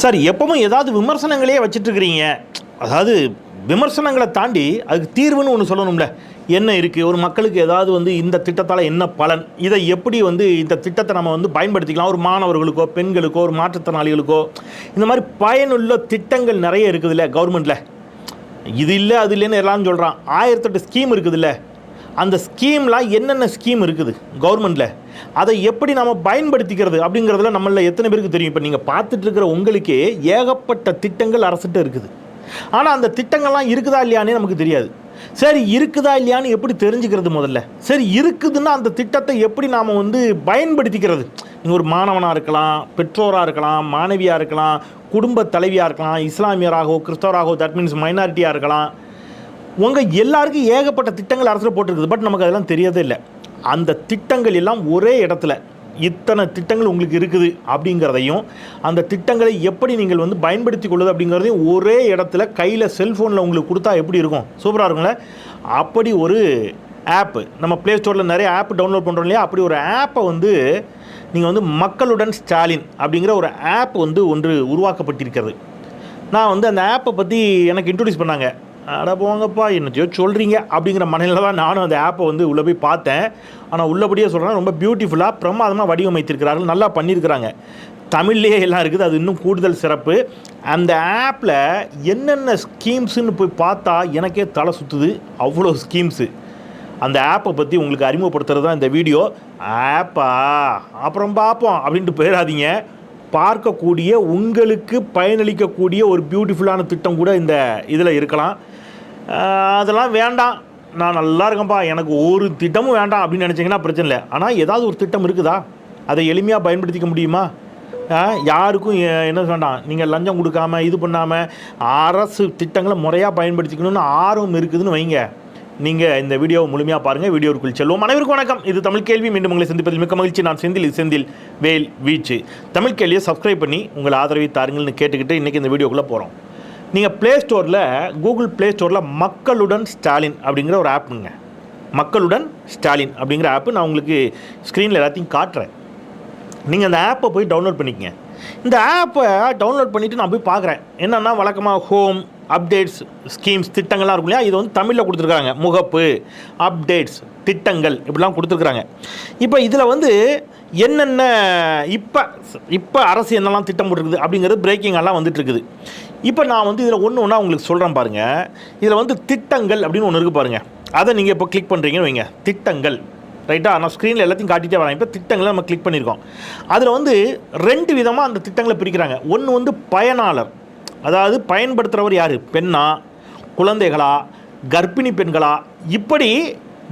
Sir எப்பவும் ஏதாவது விமர்சனங்களே வச்சிட்ருக்கிறீங்க. அதாவது விமர்சனங்களை தாண்டி அதுக்கு தீர்வுன்னு ஒன்று சொல்லணும்ல. என்ன இருக்குது ஒரு மக்களுக்கு ஏதாவது வந்து இந்த திட்டத்தால் என்ன பலன்? இதை எப்படி வந்து இந்த திட்டத்தை நம்ம வந்து பயன்படுத்திக்கலாம்? ஒரு மாணவர்களுக்கோ பெண்களுக்கோ ஒரு மாற்றுத்திறனாளிகளுக்கோ. இந்த மாதிரி பயனுள்ள திட்டங்கள் நிறைய இருக்குதுல்ல கவர்மெண்ட்டில் இது இல்லை அது இல்லைன்னு எல்லாரும் சொல்கிறான் ஆயிரத்தெட்டு ஸ்கீம் இருக்குதுல்ல. அந்த ஸ்கீம்லாம் என்னென்ன ஸ்கீம் இருக்குது கவர்மெண்ட்டில் அதை எப்படி நாம் பயன்படுத்திக்கிறது அப்படிங்கிறதுல நம்மள எத்தனை பேருக்கு தெரியும்? இப்போ நீங்கள் பார்த்துட்டு இருக்கிற உங்களுக்கே ஏகப்பட்ட திட்டங்கள் அரசுகிட்ட இருக்குது. ஆனால் அந்த திட்டங்கள்லாம் இருக்குதா இல்லையானே நமக்கு தெரியாது. சரி இருக்குதா இல்லையான்னு எப்படி தெரிஞ்சுக்கிறது முதல்ல? சரி இருக்குதுன்னா அந்த திட்டத்தை எப்படி நாம் வந்து பயன்படுத்திக்கிறது? நீங்கள் ஒரு மாணவனாக இருக்கலாம் பெற்றோராக இருக்கலாம் மாணவியாக இருக்கலாம் குடும்ப தலைவியாக இருக்கலாம் இஸ்லாமியராகவோ கிறிஸ்தவராகவோ தட் மீன்ஸ் மைனாரிட்டியாக இருக்கலாம். உங்கள் எல்லாருக்கும் ஏகப்பட்ட திட்டங்கள் அரசில் போட்டிருக்குது. பட் நமக்கு அதெல்லாம் தெரியவே இல்லை. அந்த திட்டங்கள் எல்லாம் ஒரே இடத்துல. இத்தனை திட்டங்கள் உங்களுக்கு இருக்குது அப்படிங்கிறதையும் அந்த திட்டங்களை எப்படி நீங்கள் வந்து பயன்படுத்தி கொள்வது அப்படிங்கிறதையும் ஒரே இடத்துல கையில் செல்ஃபோனில் உங்களுக்கு கொடுத்தா எப்படி இருக்கும்? சூப்பராக இருக்கும்ல? அப்படி ஒரு ஆப்பு நம்ம ப்ளே ஸ்டோரில் நிறைய ஆப் டவுன்லோட் பண்ணுறோம் இல்லையா? அப்படி ஒரு ஆப்பை வந்து நீங்கள் வந்து மக்களுடன் ஸ்டாலின் அப்படிங்கிற ஒரு ஆப் வந்து ஒன்று உருவாக்கப்பட்டிருக்கிறது. நான் வந்து அந்த ஆப்பை பற்றி எனக்கு இன்ட்ரடியூஸ் பண்ணாங்க. அட போங்கப்பா என்னத்தையோ சொல்கிறீங்க அப்படிங்கிற மனையில் தான் நானும் அந்த ஆப்பை வந்து உள்ளே போய் பார்த்தேன். ஆனால் உள்ளபடியே சொல்கிறேன் ரொம்ப பியூட்டிஃபுல்லாக பிரமாதமாக வடிவமைத்திருக்கிறார்கள் நல்லா பண்ணியிருக்கிறாங்க. தமிழ்லேயே எல்லாம் இருக்குது அது இன்னும் கூடுதல் சிறப்பு. அந்த ஆப்பில் என்னென்ன ஸ்கீம்ஸுன்னு போய் பார்த்தா எனக்கே தலை சுற்றுது அவ்வளோ ஸ்கீம்ஸு அந்த ஆப்பை பற்றி உங்களுக்கு அறிமுகப்படுத்துறது தான் இந்த வீடியோ. ஆப்பா அப்புறம் பார்ப்போம் அப்படின்ட்டு போயிடாதீங்க. பார்க்கக்கூடிய உங்களுக்கு பயனளிக்கக்கூடிய ஒரு பியூட்டிஃபுல்லான திட்டம் கூட இந்த இதில் இருக்கலாம். அதெல்லாம் வேண்டாம். நான் நல்லா இருக்கேன்ப்பா எனக்கு ஒரு திட்டமும் வேண்டாம் அப்படின்னு நினச்சிங்கன்னா பிரச்சனை இல்லை. ஆனால் ஏதாவது ஒரு திட்டம் இருக்குதா? அதை எளிமையாக பயன்படுத்திக்க முடியுமா? யாருக்கும் என்ன வேண்டாம். நீங்கள் லஞ்சம் கொடுக்காம இது பண்ணாமல் அரசு திட்டங்களை முறையாக பயன்படுத்திக்கணும்னு ஆர்வம் இருக்குதுன்னு வைங்க. நீங்கள் இந்த வீடியோவை முழுமையாக பாருங்கள் வீடியோவுக்குள் செல்வோம். அனைவருக்கும் வணக்கம். இது தமிழ் கேள்வி. மீண்டும் உங்களை சந்திப்பதில் மிக்க மகிழ்ச்சி. நான் செந்தில். செந்தில் வேல் வீச்சு. தமிழ் கேள்வியை சப்ஸ்கிரைப் பண்ணி உங்களை ஆதரவை தாருங்கள்னு கேட்டுக்கிட்டு இன்றைக்கி இந்த வீடியோக்குள்ளே போகிறோம் நீங்கள் ப்ளே ஸ்டோரில் கூகுள் ப்ளே ஸ்டோரில் மக்களுடன் ஸ்டாலின் அப்படிங்கிற ஒரு ஆப்புங்க மக்களுடன் ஸ்டாலின் அப்படிங்கிற ஆப்பு நான் உங்களுக்கு ஸ்க்ரீனில் எல்லாத்தையும் காட்டுறேன். நீங்கள் அந்த ஆப்பை போய் டவுன்லோட் பண்ணிக்கங்க. இந்த ஆப்பை டவுன்லோட் பண்ணிவிட்டு நான் போய் பார்க்குறேன். என்னென்னா வழக்கமாக ஹோம் அப்டேட்ஸ் ஸ்கீம்ஸ் திட்டங்கள்லாம் இருக்கும் இல்லையா? இது வந்து தமிழில் கொடுத்துருக்காங்க. முகப்பு அப்டேட்ஸ் திட்டங்கள் இப்படிலாம் கொடுத்துருக்குறாங்க. இப்போ இதில் வந்து என்னென்ன இப்போ இப்போ அரசு என்னெல்லாம் திட்டம் போட்டுருக்குது அப்படிங்கிறது பிரேக்கிங் எல்லாம் இப்போ நான் வந்து இதில் ஒன்று ஒன்றா உங்களுக்கு சொல்கிறேன் பாருங்கள் இதில் வந்து திட்டங்கள் அப்படின்னு ஒன்று இருக்குது பாருங்கள் அதை நீங்கள் இப்போ கிளிக் பண்ணுறீங்கன்னு வைங்க. திட்டங்கள். ரைட்டாக நான் ஸ்க்ரீனில் எல்லாத்தையும் காட்டிகிட்டே வரேன். இப்போ திட்டங்களை நம்ம கிளிக் பண்ணியிருக்கோம். அதில் வந்து ரெண்டு விதமாக அந்த திட்டங்களை பிரிக்கிறாங்க. ஒன்று வந்து பயனாளர். அதாவது பயன்படுத்துகிறவர் யார்? பெண்ணா? குழந்தைகளா? கர்ப்பிணி பெண்களா? இப்படி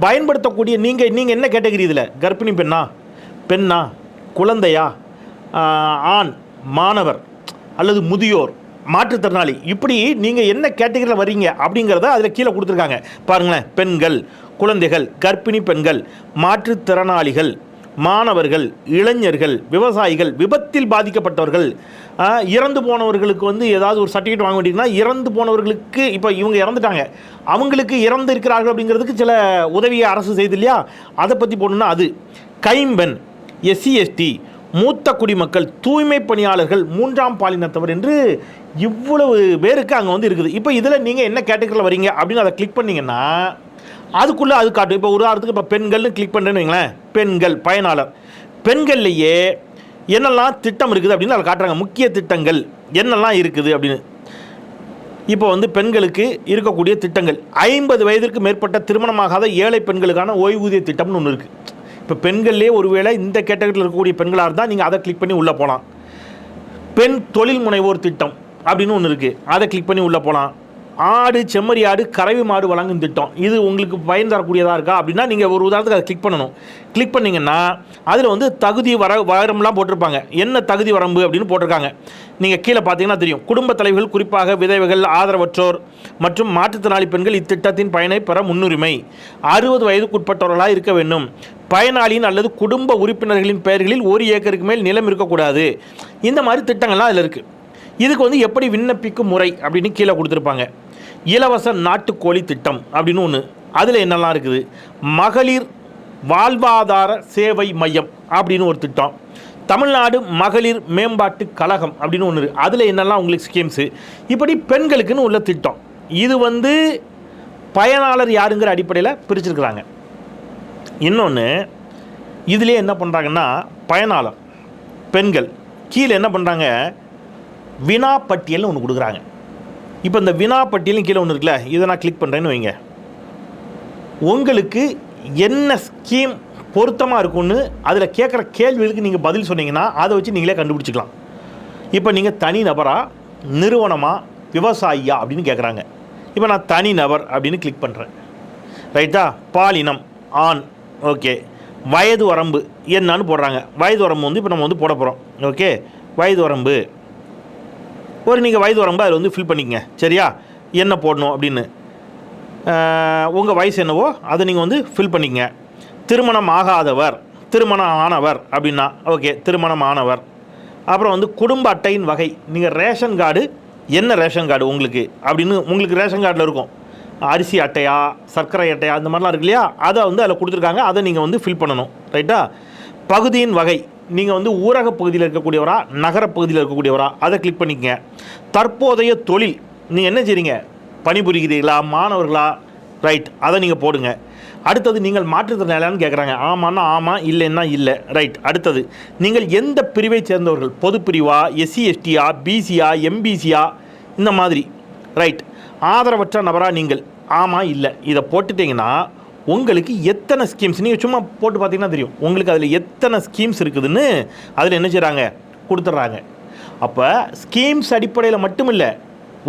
பயன்படுத்தக்கூடிய நீங்கள் நீங்கள் என்ன கேட்டகரி இதில்? கர்ப்பிணி பெண்ணா? பெண்ணா? குழந்தையா? ஆண்? மாணவர்? அல்லது முதியோர்? மாற்றுத்திறனாளி? இப்படி நீங்கள் என்ன கேட்டகரியில் வரீங்க அப்படிங்கிறத அதில் கீழே கொடுத்துருக்காங்க. பாருங்களேன். பெண்கள் குழந்தைகள் கர்ப்பிணி பெண்கள் மாற்றுத்திறனாளிகள். மாணவர்கள் இளைஞர்கள் விவசாயிகள் விபத்தில் பாதிக்கப்பட்டவர்கள் இறந்து போனவர்களுக்கு வந்து ஏதாவது ஒரு சர்டிஃபிகேட் வாங்க வேண்டியதுன்னா இறந்து போனவர்களுக்கு இப்போ இவங்க இறந்துட்டாங்க. அவங்களுக்கு இறந்து இருக்கிறார்கள் அப்படிங்கிறதுக்கு சில உதவியை அரசு செய்து இல்லையா? அதை பற்றி போடணும்னா அது கைம்பெண் எஸ்சி எஸ்டி மூத்த குடிமக்கள் தூய்மை பணியாளர்கள் மூன்றாம் பாலினத்தவர் என்று இவ்வளவு பேருக்கு அங்கே வந்து இருக்குது. இப்போ இதில் நீங்கள் என்ன கேட்டகரியில் வரீங்க அப்படின்னு அதை கிளிக் பண்ணீங்கன்னா அதுக்குள்ளே அது காட்டும். இப்போ உதாரணத்துக்கு இப்போ பெண்கள்னு கிளிக் பண்ணுறேன்னு வைங்களேன். பெண்கள் பயனாளர். பெண்கள்லையே என்னெல்லாம் திட்டம் இருக்குது அப்படின்னு அதில் காட்டுறாங்க. முக்கிய திட்டங்கள் என்னெல்லாம் இருக்குது அப்படின்னு. இப்போ வந்து பெண்களுக்கு இருக்கக்கூடிய திட்டங்கள். ஐம்பது வயதிற்கு மேற்பட்ட திருமணமாகாத ஏழை பெண்களுக்கான ஓய்வூதிய திட்டம்னு ஒன்று இருக்குது இப்போ பெண்கள்லேயே ஒருவேளை இந்த கேட்டகரியில் இருக்கக்கூடிய பெண்களாக இருந்தால் நீங்கள் அதை கிளிக் பண்ணி உள்ளே போகலாம் பெண் தொழில் முனைவோர் திட்டம் அப்படின்னு ஒன்று இருக்குது அதை கிளிக் பண்ணி உள்ளே போகலாம் ஆடு செம்மறி ஆடு கறவி மாடு வழங்கும் திட்டம் இது உங்களுக்கு பயன் தரக்கூடியதாக இருக்கா? அப்படின்னா நீங்கள் ஒரு உதாரணத்துக்கு அதை கிளிக் பண்ணணும். கிளிக் பண்ணிங்கன்னா அதில் வந்து தகுதி வர வரம்புலாம் போட்டிருப்பாங்க. என்ன தகுதி வரம்பு அப்படின்னு போட்டிருக்காங்க. நீங்கள் கீழே பார்த்தீங்கன்னா தெரியும். குடும்ப தலைவர்கள் குறிப்பாக விதவைகள் ஆதரவற்றோர் மற்றும் மாற்றுத்திறனாளி பெண்கள் இத்திட்டத்தின் பயனை பெற முன்னுரிமை. அறுபது வயதுக்குட்பட்டவர்களாக இருக்க வேண்டும். பயனாளியின் அல்லது குடும்ப உறுப்பினர்களின் பெயர்களில் ஒரு ஏக்கருக்கு மேல் நிலம் இருக்கக்கூடாது. இந்த மாதிரி திட்டங்கள்லாம் அதில் இருக்குது இதுக்கு வந்து எப்படி விண்ணப்பிக்கும் முறை அப்படின்னு கீழே கொடுத்துருப்பாங்க. இலவச நாட்டுக்கோழி திட்டம் அப்படின்னு ஒன்று அதில் என்னெல்லாம் இருக்குது? மகளிர் வாழ்வாதார சேவை மையம் அப்படின்னு ஒரு திட்டம். தமிழ்நாடு மகளிர் மேம்பாட்டு கழகம் அப்படின்னு ஒன்று இருக்குது அதில் என்னெல்லாம் உங்களுக்கு ஸ்கீம்ஸு இப்படி பெண்களுக்குன்னு உள்ள திட்டம். இது வந்து பயனாளர் யாருங்கிற அடிப்படையில் பிரிச்சிருக்கிறாங்க. இன்னொன்று இதிலே என்ன பண்ணுறாங்கன்னா பயனாளர் பெண்கள். கீழே என்ன பண்ணுறாங்க வினா பட்டியல்னு ஒன்று கொடுக்குறாங்க. இப்போ இந்த வினா பட்டியலும் கீழே ஒன்று இருக்குல்ல இதை நான் கிளிக் பண்ணுறேன்னு வைங்க. உங்களுக்கு என்ன ஸ்கீம் பொருத்தமாக இருக்கும்னு அதில் கேட்குற கேள்விகளுக்கு நீங்கள் பதில் சொன்னீங்கன்னா அதை வச்சு நீங்களே கண்டுபிடிச்சிக்கலாம். இப்போ நீங்கள் தனி நபராக நிறுவனமா விவசாயியா அப்படின்னு கேட்குறாங்க இப்போ நான் தனி நபர் அப்படின்னு கிளிக் பண்ணுறேன் ரைட்டா பாலினம் ஆண் ஓகே வயது வரம்பு என்னன்னு போடுறாங்க. வயது வரம்பு வந்து இப்போ நம்ம வந்து போட போகிறோம் ஓகே வயது வரம்பு. ஒரு நீங்கள் வயது வரும்போது அதில் வந்து ஃபில் பண்ணிக்கங்க. சரியா? என்ன போடணும் அப்படின்னு. உங்கள் வயசு என்னவோ அதை நீங்கள் வந்து ஃபில் பண்ணிக்கங்க. திருமணம் ஆகாதவர் திருமணம் ஆனவர் அப்படின்னா ஓகே திருமணம் ஆனவர். அப்புறம் வந்து குடும்ப அட்டையின் வகை. நீங்கள் ரேஷன் கார்டு என்ன ரேஷன் கார்டு உங்களுக்கு? அப்படின்னு உங்களுக்கு ரேஷன் கார்டில் இருக்கும். அரிசி அட்டையா சர்க்கரை அட்டையா அந்த மாதிரிலாம் இருக்கு இல்லையா? அதை வந்து அதில் கொடுத்துருக்காங்க. அதை நீங்கள் வந்து ஃபில் பண்ணணும். ரைட்டா பகுதியின் வகை. நீங்கள் வந்து ஊரக பகுதியில் இருக்கக்கூடியவரா நகர பகுதியில் இருக்கக்கூடியவரா அதை கிளிக் பண்ணிக்கங்க. தற்போதைய தொழில் நீங்கள் என்ன செய்றீங்க? பணிபுரிகிறீர்களா? மாணவர்களா? ரைட் அதை நீங்கள் போடுங்க. அடுத்தது நீங்கள் மாற்றுத்திறனாளியான்னு கேட்குறாங்க ஆமான்னா ஆமாம் இல்லைன்னா இல்லை. ரைட் அடுத்தது. நீங்கள் எந்த பிரிவை சேர்ந்தவர்கள்? பொது பிரிவா எஸ்சி எஸ்டியா பிசியா எம்பிசியா இந்த மாதிரி. ரைட் ஆதரவற்ற நபராக நீங்கள். ஆமாம் இல்லை. இதை போட்டுட்டிங்கன்னா உங்களுக்கு எத்தனை ஸ்கீம்ஸ் நீங்கள் சும்மா போட்டு பார்த்தீங்கன்னா தெரியும். உங்களுக்கு அதில் எத்தனை ஸ்கீம்ஸ் இருக்குதுன்னு அதில் என்ன செய்கிறாங்க கொடுத்துட்றாங்க. அப்போ ஸ்கீம்ஸ் அடிப்படையில் மட்டும் இல்லை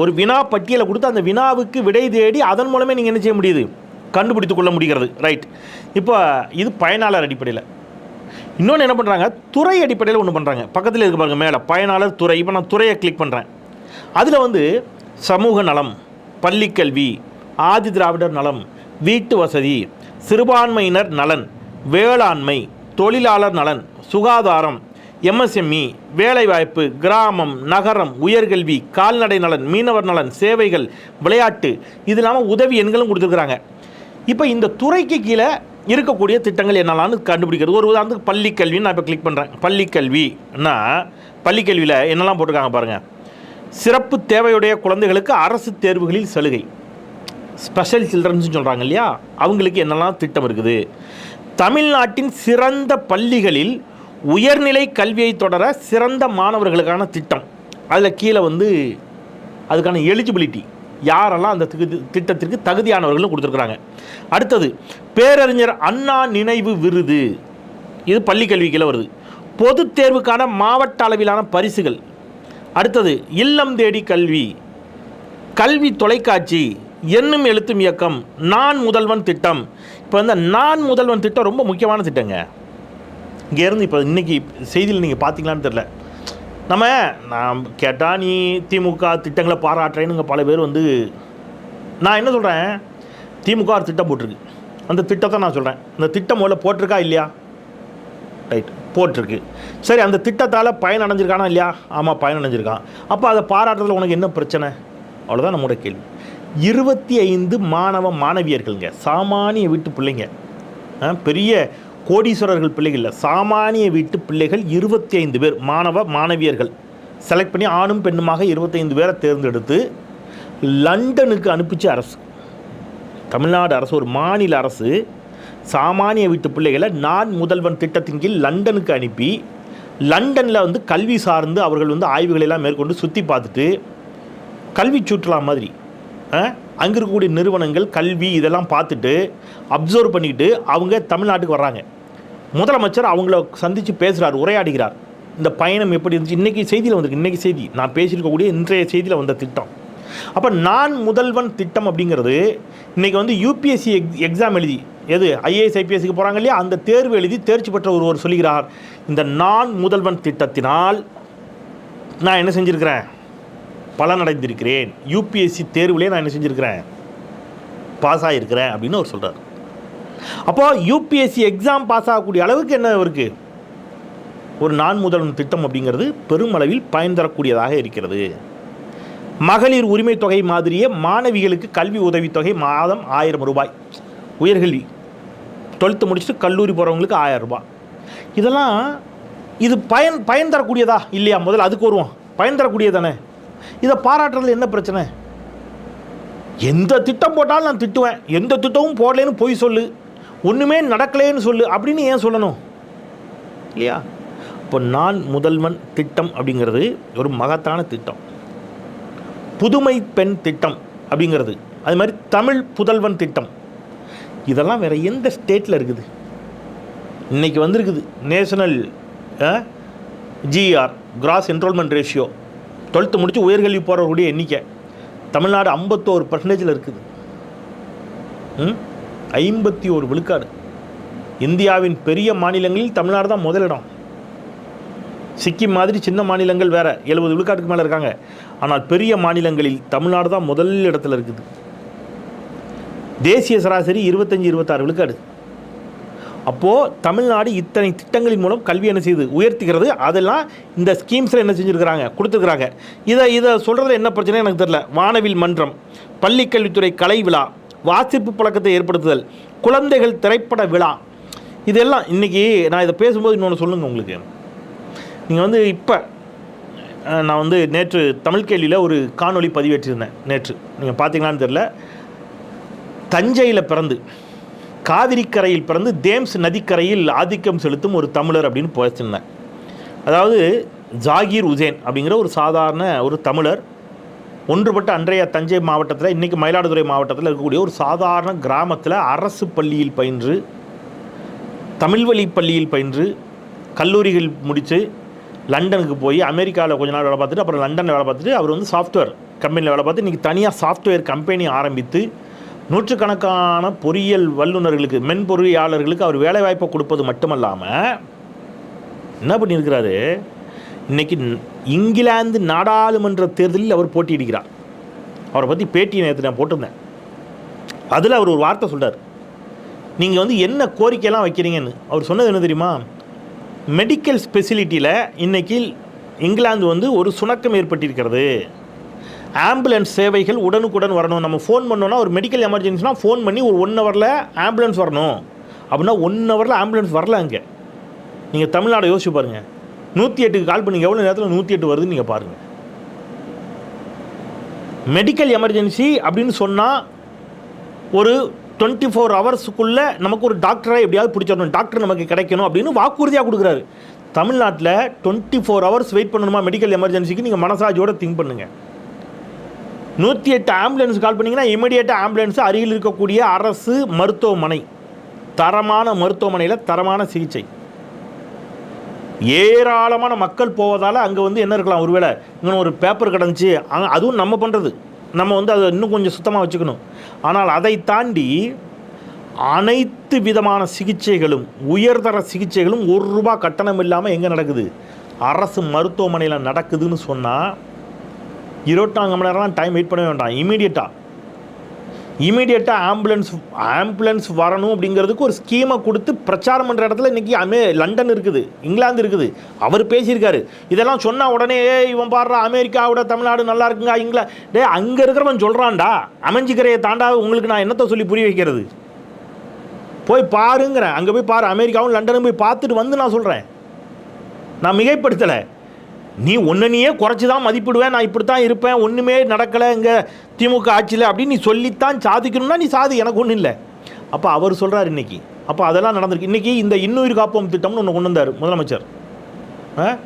ஒரு வினா பட்டியலை கொடுத்து அந்த வினாவுக்கு விடை தேடி அதன் மூலமே நீங்கள் என்ன செய்ய முடியுது? கண்டுபிடித்து கொள்ள முடிகிறது. ரைட் இப்போ இது பயனாளர் அடிப்படையில். இன்னொன்று என்ன பண்ணுறாங்க துறை அடிப்படையில் ஒன்று பண்ணுறாங்க பக்கத்தில் இருக்க பாருங்கள் மேலே. பயனாளர் துறை. இப்போ நான் துறையை கிளிக் பண்ணுறேன் அதில் வந்து சமூக நலம் பள்ளிக்கல்வி ஆதி திராவிடர் நலம் வீட்டு வசதி சிறுபான்மையினர் நலன் வேளாண்மை தொழிலாளர் நலன் சுகாதாரம் எம்எஸ்எம்இ வேலைவாய்ப்பு கிராமம் நகரம் உயர்கல்வி கால்நடை நலன் மீனவர் நலன் சேவைகள் விளையாட்டு இது இல்லாமல் உதவி எண்களும் கொடுத்துருக்குறாங்க. இப்போ இந்த துறைக்கு கீழே இருக்கக்கூடிய திட்டங்கள் என்னெல்லாம்னு கண்டுபிடிக்கிறது. ஒரு உதாரணத்துக்கு பள்ளிக்கல்வின்னு நான் இப்போ கிளிக் பண்ணுறேன் பள்ளிக்கல்வின்னா பள்ளிக்கல்வியில் என்னெல்லாம் போட்டிருக்காங்க பாருங்கள் சிறப்பு தேவையுடைய குழந்தைகளுக்கு அரசு தேர்வுகளில் சலுகை. ஸ்பெஷல் சில்ட்ரன்ஸ் சொல்கிறாங்க இல்லையா? அவங்களுக்கு என்னெல்லாம் திட்டம் இருக்குது? தமிழ்நாட்டின் சிறந்த பள்ளிகளில் உயர்நிலை கல்வியை தொடர சிறந்த மாணவர்களுக்கான திட்டம். அதில் கீழே வந்து அதுக்கான எலிஜிபிலிட்டி யாரெல்லாம் அந்த திகு- திட்டத்திற்கு தகுதியானவர்களும் கொடுத்துருக்குறாங்க. அடுத்தது பேரறிஞர் அண்ணா நினைவு விருது. இது பள்ளிக்கல்விக்கில் வருது. பொதுத் தேர்வுக்கான மாவட்ட அளவிலான பரிசுகள். அடுத்தது இல்லம் தேடி கல்வி. கல்வி தொலைக்காட்சி. என்னும் எழுத்தும் இயக்கம் நான் முதல்வன் திட்டம். இப்போ இந்த நான் முதல்வன் திட்டம் ரொம்ப முக்கியமான திட்டங்க. இங்கேருந்து இப்போ இன்றைக்கி செய்தியில் நீங்கள் பார்த்தீங்களான்னு தெரில நம்ம நான் கேட்டால் நீ திமுக திட்டங்களை பாராட்டுறேன்னுங்க பல பேர் வந்து நான் என்ன சொல்கிறேன் திமுக ஒரு திட்டம் போட்டிருக்கு. அந்த திட்டத்தை நான் சொல்கிறேன் அந்த திட்டம் முதல்ல போட்டிருக்கா இல்லையா? ரைட் போட்டிருக்கு. சரி அந்த திட்டத்தால் பயன் அடைஞ்சிருக்கானா இல்லையா? ஆமாம் பயன் அடைஞ்சிருக்கான். அப்போ அதை பாராட்டுறதுல உனக்கு என்ன பிரச்சனை? அவ்வளோதான் நம்மளோட கேள்வி. இருபத்தி ஐந்து மாணவ மாணவியர்கள்ங்க. சாமானிய வீட்டு பிள்ளைங்க. ஆ, பெரிய கோடீஸ்வரர்கள் பிள்ளைகள் இல்லை சாமானிய வீட்டு பிள்ளைகள் இருபத்தி ஐந்து பேர் மாணவ மாணவியர்கள். செலக்ட் பண்ணி ஆணும் பெண்ணுமாக இருபத்தைந்து பேரை தேர்ந்தெடுத்து லண்டனுக்கு அனுப்பிச்சு அரசு. தமிழ்நாடு அரசு ஒரு மாநில அரசு சாமானிய வீட்டு பிள்ளைகளை நான் முதல்வன் திட்டத்தின் கீழ் லண்டனுக்கு அனுப்பி லண்டனில் வந்து கல்வி சார்ந்து அவர்கள் வந்து ஆய்வுகளை எல்லாம் மேற்கொண்டு சுற்றி பார்த்துட்டு கல்வி சுற்றுலா மாதிரி அங்கே இருக்கக்கூடிய நிறுவனங்கள் கல்வி இதெல்லாம் பார்த்துட்டு அப்சர்வ் பண்ணிக்கிட்டு அவங்க தமிழ்நாட்டுக்கு வர்றாங்க. முதலமைச்சர் அவங்கள சந்தித்து பேசுகிறார் உரையாடுகிறார். இந்த பயணம் எப்படி இருந்துச்சு? இன்றைக்கி செய்தியில் வந்திருக்கு இன்றைக்கி செய்தி. நான் பேசியிருக்கக்கூடிய இன்றைய செய்தியில் வந்த திட்டம். அப்போ நான் முதல்வன் திட்டம் அப்படிங்கிறது இன்றைக்கி வந்து யூபிஎஸ்சி எக் எக்ஸாம் எழுதி எது ஐஏஎஸ் ஐபிஎஸ்சிக்கு போகிறாங்க இல்லையா? அந்த தேர்வு எழுதி தேர்ச்சி பெற்ற ஒருவர் சொல்கிறார் இந்த நான் முதல்வன் திட்டத்தினால் நான் என்ன செஞ்சுருக்கிறேன்? பலனடைந்திருக்கிறேன். யூபிஎஸ்சி தேர்வுலேயே நான் என்ன செஞ்சுருக்கிறேன்? பாஸ் ஆகிருக்கிறேன் அப்படின்னு அவர் சொல்கிறார் அப்போது யூபிஎஸ்சி எக்ஸாம் பாஸ் ஆகக்கூடிய அளவுக்கு என்ன இருக்குது ஒரு நான் முதல்வன் திட்டம் அப்படிங்கிறது பெருமளவில் பயன் தரக்கூடியதாக இருக்கிறது. மகளிர் உரிமை தொகை மாதிரியே மாணவிகளுக்கு கல்வி உதவித்தொகை மாதம் ஆயிரம் ரூபாய். உயர்கல்வி. டுவெல்த்து முடிச்சுட்டு கல்லூரி போகிறவங்களுக்கு ஆயிரம் ரூபாய். இதெல்லாம் இது பயன் பயன் தரக்கூடியதா? இல்லையா? முதல்ல அதுக்கு வருவோம். பயன் தரக்கூடியதானே இதை பாராட்டுறதுல என்ன பிரச்சனை? எந்த திட்டம் போட்டாலும் நான் திட்டுவேன். எந்த திட்டமும் போடலேன்னு பொய் சொல்லு. ஒன்றுமே நடக்கலேன்னு சொல்லு. அப்படின்னு ஏன் சொல்லணும்? இல்லையா? இப்போ நான் முதல்வன் திட்டம் அப்படிங்கிறது ஒரு மகத்தான திட்டம். புதுமை பெண் திட்டம் அப்படிங்கிறது. அது மாதிரி தமிழ் புதல்வன் திட்டம். இதெல்லாம் வேறு எந்த ஸ்டேட்டில் இருக்குது? இன்றைக்கி வந்திருக்குது national G R gross enrolment ratio. Twelfth முடித்து உயர்கல்வி போகிறவர்களுடைய எண்ணிக்கை. தமிழ்நாடு ஐம்பத்தோரு பர்சன்டேஜில் இருக்குது. ம்? ஐம்பத்தி ஒரு விழுக்காடு. இந்தியாவின் பெரிய மாநிலங்களில் தமிழ்நாடு தான் முதலிடம் சிக்கிம் மாதிரி சின்ன மாநிலங்கள் வேற. எழுபது விழுக்காட்டுக்கு மேலே இருக்காங்க. ஆனால் பெரிய மாநிலங்களில் தமிழ்நாடு தான் முதல் இடத்துல இருக்குது. தேசிய சராசரி இருபத்தஞ்சி இருபத்தாறு விழுக்காடு. அப்போது தமிழ்நாடு இத்தனை திட்டங்களின் மூலம் கல்வி என்ன செய்யுது உயர்த்திக்கிறது அதெல்லாம் இந்த ஸ்கீம்ஸில் என்ன செஞ்சுருக்கிறாங்க கொடுத்துருக்குறாங்க. இதை இதை சொல்கிறதுல என்ன பிரச்சனை எனக்கு தெரில வானவில் மன்றம் பள்ளிக்கல்வித்துறை கலை விழா வாசிப்பு பழக்கத்தை ஏற்படுத்துதல் குழந்தைகள் திரைப்பட விழா. இதெல்லாம் இன்றைக்கி நான் இதை பேசும்போது இன்னொன்று சொல்லுங்கள் உங்களுக்கு. நீங்கள் வந்து இப்போ நான் வந்து நேற்று தமிழ் கேள்வியில் ஒரு காணொளி பதிவேற்றிருந்தேன் நேற்று. நீங்கள் பார்த்தீங்களான்னு தெரில தஞ்சையில் பிறந்து காவிரி கரையில் பிறந்து தேம்ஸ் நதிக்கரையில் ஆதிக்கம் செலுத்தும் ஒரு தமிழர் அப்படின்னு பேசியிருந்தேன் அதாவது ஜாகீர் உசேன் அப்படிங்கிற ஒரு சாதாரண ஒரு தமிழர். ஒன்றுபட்ட அன்றைய தஞ்சை மாவட்டத்தில் இன்றைக்கி மயிலாடுதுறை மாவட்டத்தில் இருக்கக்கூடிய ஒரு சாதாரண கிராமத்தில் அரசு பள்ளியில் பயின்று தமிழ் வழி பள்ளியில் பயின்று கல்லூரிகள் முடித்து லண்டனுக்கு போய் அமெரிக்காவில் கொஞ்ச நாள் வேலை பார்த்துட்டு அப்புறம் லண்டனில் வேலை பார்த்துட்டு அவர் வந்து சாஃப்ட்வேர் கம்பெனியில் வேலை பார்த்து இன்றைக்கி தனியாக சாஃப்ட்வேர் கம்பெனி ஆரம்பித்து நூற்றுக்கணக்கான பொறியியல் வல்லுநர்களுக்கு மென்பொறியாளர்களுக்கு அவர் வேலைவாய்ப்பை கொடுப்பது மட்டுமல்லாமல் என்ன பண்ணியிருக்கிறாரு? இன்னைக்கு இங்கிலாந்து நாடாளுமன்ற தேர்தலில் அவர் போட்டியிடுகிறார். அவரை பற்றி பேட்டி நேற்று நான் போட்டிருந்தேன். அதில் அவர் ஒரு வார்த்தை சொல்கிறார் நீங்கள் வந்து என்ன கோரிக்கையெல்லாம் வைக்கிறீங்கன்னு? அவர் சொன்னது என்ன தெரியுமா? மெடிக்கல் ஸ்பெசிலிட்டியில் இன்றைக்கி இங்கிலாந்து வந்து ஒரு சுணக்கம் ஏற்பட்டிருக்கிறது. ஆம்புலன்ஸ் சேவைகள் உடனுக்குடன் வரணும். நம்ம ஃபோன் பண்ணோன்னா ஒரு மெடிக்கல் எமர்ஜென்சினா ஃபோன் பண்ணி ஒரு ஒன் ஹவரில் ஆம்புலன்ஸ் வரணும். அப்படின்னா ஒன் ஹவரில் ஆம்புலன்ஸ் வரல அங்கே. நீங்கள் தமிழ்நாடு யோசிச்சு பாருங்கள் நூற்றி எட்டுக்கு கால் பண்ணி எவ்வளோ நேரத்தில் நூற்றி எட்டு வருதுன்னு நீங்கள் பாருங்கள் மெடிக்கல் எமர்ஜென்சி அப்படின்னு சொன்னால் ஒரு டுவெண்ட்டி ஃபோர் ஹவர்ஸுக்குள்ளே நமக்கு ஒரு டாக்டரை எப்படியாவது பிடிச்சிடணும். டாக்டர் நமக்கு கிடைக்கணும் அப்படின்னு வாக்குறுதியாக கொடுக்குறாரு. தமிழ்நாட்டில் டுவெண்ட்டி ஃபோர் ஹவர்ஸ் வெயிட் பண்ணணுமா மெடிக்கல் எமர்ஜென்சிக்கு நீங்கள் மனசாஜோட திங்க் பண்ணுங்கள் நூற்றி எட்டு ஆம்புலன்ஸ் கால் பண்ணிங்கன்னா இமீடியட்டாக ஆம்புலன்ஸ் அருகில் இருக்கக்கூடிய அரசு மருத்துவமனை. தரமான மருத்துவமனையில் தரமான சிகிச்சை. ஏராளமான மக்கள் போவதால் அங்கே வந்து என்ன இருக்கலாம்? ஒருவேளை இங்கே ஒரு பேப்பர் கிடந்துச்சு. அதுவும் நம்ம பண்ணுறது நம்ம வந்து அதை இன்னும் கொஞ்சம் சுத்தமாக வச்சுக்கணும். ஆனால் அதை தாண்டி அனைத்து விதமான சிகிச்சைகளும் உயர்தர சிகிச்சைகளும் ஒரு ரூபா கட்டணம் இல்லாமல் எங்கே நடக்குது? அரசு மருத்துவமனையில் நடக்குதுன்னு சொன்னால் இருபத்தாங்க மணி நேரம்லாம் டைம் வெயிட் பண்ண வேண்டாம் இமீடியட்டாக இமீடியட்டாக ஆம்புலன்ஸ் ஆம்புலன்ஸ் வரணும் அப்படிங்கிறதுக்கு ஒரு ஸ்கீமை கொடுத்து பிரச்சாரம் பண்ணுற இடத்துல இன்றைக்கி அமே லண்டன் இருக்குது இங்கிலாந்து இருக்குது. அவர் பேசியிருக்காரு. இதெல்லாம் சொன்னால் உடனே இவன் பாடுறா அமெரிக்காவோட தமிழ்நாடு நல்லா இருக்குங்க இங்கிலா டே அங்கே இருக்கிறவன் சொல்கிறான்டா அமைஞ்சிக்கிறையை தாண்டா உங்களுக்கு நான் என்னத்தை சொல்லி புரிய வைக்கிறது? போய் பாருங்கிறேன். அங்கே போய் பாரு அமெரிக்காவும் லண்டனும் போய் பார்த்துட்டு வந்து நான் சொல்கிறேன் நான் மிகைப்படுத்தலை. நீ ஒன்று நீயே குறைச்சி தான் மதிப்பிடுவேன் நான் இப்படி தான் இருப்பேன் ஒன்றுமே நடக்கலை இங்கே திமுக ஆட்சியில் அப்படின்னு நீ சொல்லித்தான் சாதிக்கணும்னா நீ சாதி எனக்கு ஒன்றும் இல்லை. அப்போ அவர் சொல்கிறார் இன்னைக்கு. அப்போ அதெல்லாம் நடந்திருக்கு. இன்றைக்கி இந்த இன்னுயிர் காப்போம் திட்டம்னு ஒன்று கொண்டு வந்தார் முதலமைச்சர். ஆ?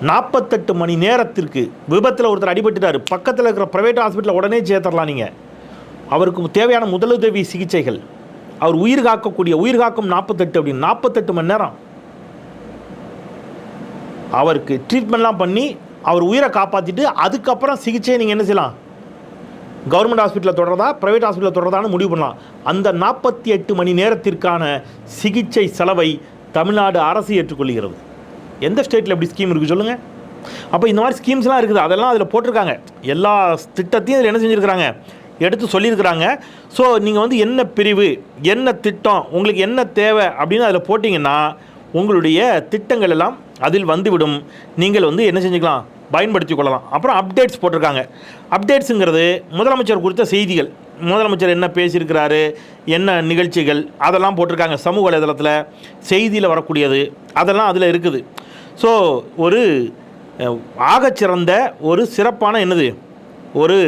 நாற்பத்தெட்டு மணி நேரத்திற்கு விபத்தில் ஒருத்தர் அடிபட்டுட்டார். பக்கத்தில் இருக்கிற ப்ரைவேட் ஹாஸ்பிட்டலில் உடனே சேர்த்துடலாம் நீங்கள் அவருக்கு தேவையான முதலுதவி சிகிச்சைகள். அவர் உயிர் காக்கக்கூடிய உயிர் காக்கும் நாற்பத்தெட்டு அப்படின்னு. நாற்பத்தெட்டு மணி நேரம். அவருக்கு ட்ரீட்மெண்ட்லாம் பண்ணி அவர் உயிரை காப்பாற்றிட்டு அதுக்கப்புறம் சிகிச்சையை நீங்கள் என்ன செய்யலாம்? கவர்மெண்ட் ஹாஸ்பிட்டலில் தொடர்றதா ப்ரைவேட் ஹாஸ்பிட்டலில் தொடர்றதான்னு முடிவு பண்ணலாம். அந்த நாற்பத்தி எட்டு மணி நேரத்திற்கான சிகிச்சை செலவை தமிழ்நாடு அரசு ஏற்றுக்கொள்கிறது. எந்த ஸ்டேட்டில் எப்படி ஸ்கீம் இருக்குது சொல்லுங்கள் அப்போ இந்த மாதிரி ஸ்கீம்ஸ்லாம் இருக்குது. அதெல்லாம் அதில் போட்டிருக்காங்க. எல்லா திட்டத்தையும் அதில் என்ன செஞ்சுருக்கிறாங்க? எடுத்து சொல்லியிருக்கிறாங்க. ஸோ நீங்கள் வந்து என்ன பிரிவு என்ன திட்டம் உங்களுக்கு என்ன தேவை அப்படின்னு அதில் போட்டிங்கன்னா உங்களுடைய திட்டங்கள் எல்லாம் அதில் வந்துவிடும். நீங்கள் வந்து என்ன செஞ்சுக்கலாம்? பயன்படுத்தி கொள்ளலாம். அப்புறம் அப்டேட்ஸ் போட்டிருக்காங்க. அப்டேட்ஸுங்கிறது முதலமைச்சர் குறித்த செய்திகள். முதலமைச்சர் என்ன பேசியிருக்கிறாரு? என்ன நிகழ்ச்சிகள்? அதெல்லாம் போட்டிருக்காங்க. சமூக வலைதளத்தில் செய்தியில் வரக்கூடியது. அதெல்லாம் அதில் இருக்குது. ஸோ ஒரு ஆகச்சிறந்த ஒரு சிறப்பான என்னது? ஒரு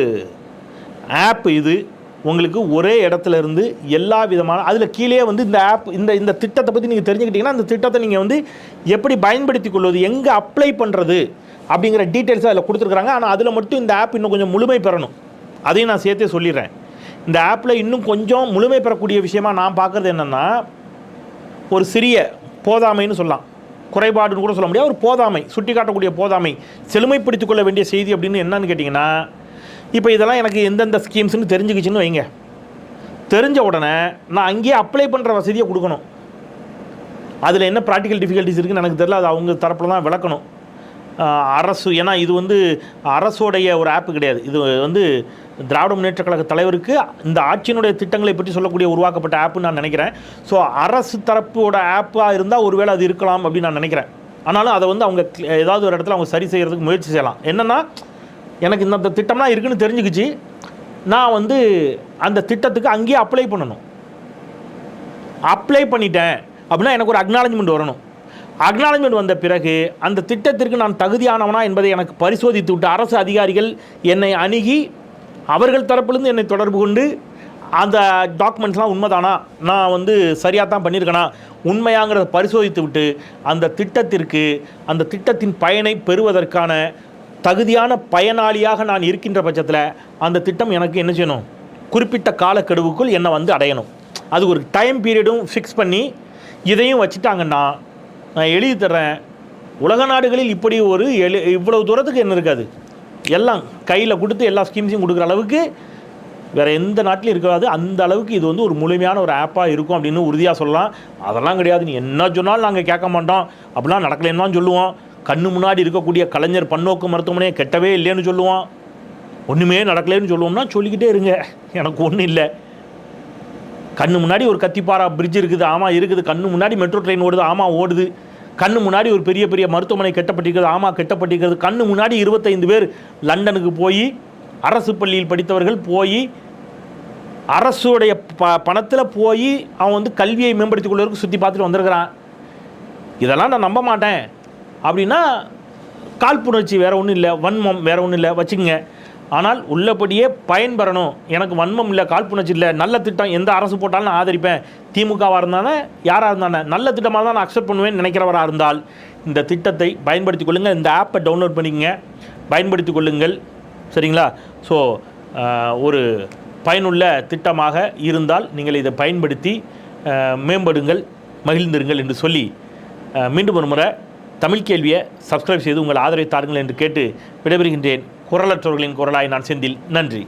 ஆப் இது. உங்களுக்கு ஒரே இடத்துல இருந்து எல்லா விதமான அதில் கீழே வந்து இந்த ஆப் இந்த இந்த திட்டத்தை பற்றி நீங்கள் தெரிஞ்சுக்கிட்டீங்கன்னா அந்த திட்டத்தை நீங்கள் வந்து எப்படி பயன்படுத்தி கொள்வது எங்கே அப்ளை பண்ணுறது அப்படிங்கிற டீட்டெயில்ஸ் அதில் கொடுத்துருக்குறாங்க. ஆனால் அதில் மட்டும் இந்த ஆப் இன்னும் கொஞ்சம் முழுமை பெறணும். அதையும் நான் சேர்த்தே சொல்லிடுறேன். இந்த ஆப்பில் இன்னும் கொஞ்சம் முழுமை பெறக்கூடிய விஷயமா நான் பார்க்குறது என்னென்னா ஒரு சிறிய போதாமைன்னு சொல்லலாம். குறைபாடுன்னு கூட சொல்ல முடியாது. ஒரு போதாமை சுட்டி காட்டக்கூடிய போதாமை செழுமைப்படுத்திக் கொள்ள வேண்டிய செய்தி அப்படின்னு என்னன்னு கேட்டிங்கன்னா இப்போ இதெல்லாம் எனக்கு எந்தெந்த ஸ்கீம்ஸ்னு தெரிஞ்சுக்கிச்சுன்னு வைங்க. தெரிஞ்ச உடனே நான் அங்கேயே அப்ளை பண்ணுற வசதியை கொடுக்கணும். அதில் என்ன ப்ராக்டிக்கல் டிஃபிகல்ட்டிஸ் இருக்குன்னு எனக்கு தெரில அது அவங்க தரப்பில் தான் விளக்கணும். அரசு ஏன்னா இது வந்து அரசோடைய ஒரு ஆப்பு கிடையாது. இது வந்து திராவிட முன்னேற்ற கழக தலைவருக்கு இந்த ஆட்சியினுடைய திட்டங்களை பற்றி சொல்லக்கூடிய உருவாக்கப்பட்ட ஆப்புன்னு நான் நினைக்கிறேன். ஸோ அரசு தரப்போட ஆப்பாக இருந்தால் ஒருவேளை அது இருக்கலாம் அப்படின்னு நான் நினைக்கிறேன். ஆனாலும் அதை வந்து அவங்க ஏதாவது ஒரு இடத்துல அவங்க சரி செய்கிறதுக்கு முயற்சி செய்யலாம். என்னென்னா எனக்கு இந்த திட்டம்லாம் இருக்குன்னு தெரிஞ்சுக்கிச்சு. நான் வந்து அந்த திட்டத்துக்கு அங்கேயே அப்ளை பண்ணணும். அப்ளை பண்ணிட்டேன். அப்படின்னா எனக்கு ஒரு அக்னாலஜ்மெண்ட் வரணும். அக்னாலஜ்மெண்ட் வந்த பிறகு அந்த திட்டத்திற்கு நான் தகுதியானவனா என்பதை எனக்கு பரிசோதித்து விட்டு அரசு அதிகாரிகள் என்னை அணுகி அவர்கள் தரப்பிலிருந்து என்னை தொடர்பு கொண்டு அந்த டாக்குமெண்ட்ஸ்லாம் உண்மைதானா? நான் வந்து சரியாக தான் பண்ணியிருக்கேனா? உண்மையாங்கிறத பரிசோதித்து விட்டு அந்த திட்டத்திற்கு அந்த திட்டத்தின் பயனை பெறுவதற்கான தகுதியான பயனாளியாக நான் இருக்கின்ற பட்சத்தில் அந்த திட்டம் எனக்கு என்ன செய்யணும்? குறிப்பிட்ட காலக்கெடுவுக்குள் என்னை வந்து அடையணும். அது ஒரு டைம் பீரியடும் ஃபிக்ஸ் பண்ணி இதையும் வச்சுட்டாங்கன்னா நான் எழுதி தர்றேன். உலக நாடுகளில் இப்படி ஒரு எழு இவ்வளவு தூரத்துக்கு என்ன இருக்காது? எல்லாம் கையில் கொடுத்து எல்லா ஸ்கீம்ஸையும் கொடுக்குற அளவுக்கு வேறு எந்த நாட்டிலும் இருக்காது. அந்த அளவுக்கு இது வந்து ஒரு முழுமையான ஒரு ஆப்பாக இருக்கும் அப்படின்னு உறுதியாக சொல்லலாம். அதெல்லாம் கிடையாது. நீ என்ன சொன்னாலும் நாங்கள் கேட்க மாட்டோம். அப்படிலாம் நடக்கலைன்னு தான் சொல்லுவோம். கண்ணு முன்னாடி இருக்கக்கூடிய கலைஞர் பன்னோக்கு மருத்துவமனையை கெட்டவே இல்லைன்னு சொல்லுவான். ஒன்றுமே நடக்கலைன்னு சொல்லுவோம்னா சொல்லிக்கிட்டே இருங்க. எனக்கு ஒன்றும் இல்லை. கண்ணு முன்னாடி ஒரு கத்திப்பாரா பிரிட்ஜ் இருக்குது ஆமாம் இருக்குது. கண்ணு முன்னாடி மெட்ரோ ட்ரெயின் ஓடுது ஆமாம் ஓடுது. கண்ணு முன்னாடி ஒரு பெரிய பெரிய மருத்துவமனை கெட்டப்பட்டிருக்கிறது ஆமாம் கெட்டப்பட்டிருக்கிறது. கண்ணு முன்னாடி இருபத்தைந்து பேர் லண்டனுக்கு போய் அரசு பள்ளியில் படித்தவர்கள் போய் அரசுடைய ப பணத்தில் போய் அவன் வந்து கல்வியை மேம்படுத்திக் கொள்வதற்கு சுற்றி பார்த்துட்டு வந்திருக்கிறான். இதெல்லாம் நான் நம்ப மாட்டேன். அப்படின்னா காழ்ப்புணர்ச்சி வேறு ஒன்றும் இல்லை வன்மம் வேறு ஒன்றும் இல்லை வச்சுக்கோங்க. ஆனால் உள்ளபடியே பயன்பெறணும். எனக்கு வன்மம் இல்லை காழ்ப்புணர்ச்சி இல்லை நல்ல திட்டம் எந்த அரசு போட்டாலும் நான் ஆதரிப்பேன். திமுகவாக இருந்தானே யாராக இருந்தானே நல்ல திட்டமாக தான் நான் அக்செப்ட் பண்ணுவேன்னு நினைக்கிறவராக இருந்தால். இந்த திட்டத்தை பயன்படுத்தி கொள்ளுங்கள். இந்த ஆப்பை டவுன்லோட் பண்ணிக்கங்க. பயன்படுத்திக் கொள்ளுங்கள். சரிங்களா? ஸோ ஒரு பயனுள்ள திட்டமாக இருந்தால் நீங்கள் இதை பயன்படுத்தி மேம்படுங்கள் மகிழ்ந்திருங்கள் என்று சொல்லி மீண்டும் ஒரு முறை தமிழ் கேள்வியை சப்ஸ்கிரைப் செய்து உங்கள் ஆதரவை தாருங்கள் என்று கேட்டு விடைபெறுகின்றேன். குரலற்றவர்களின் குரலாய் நான் செந்தில். நன்றி.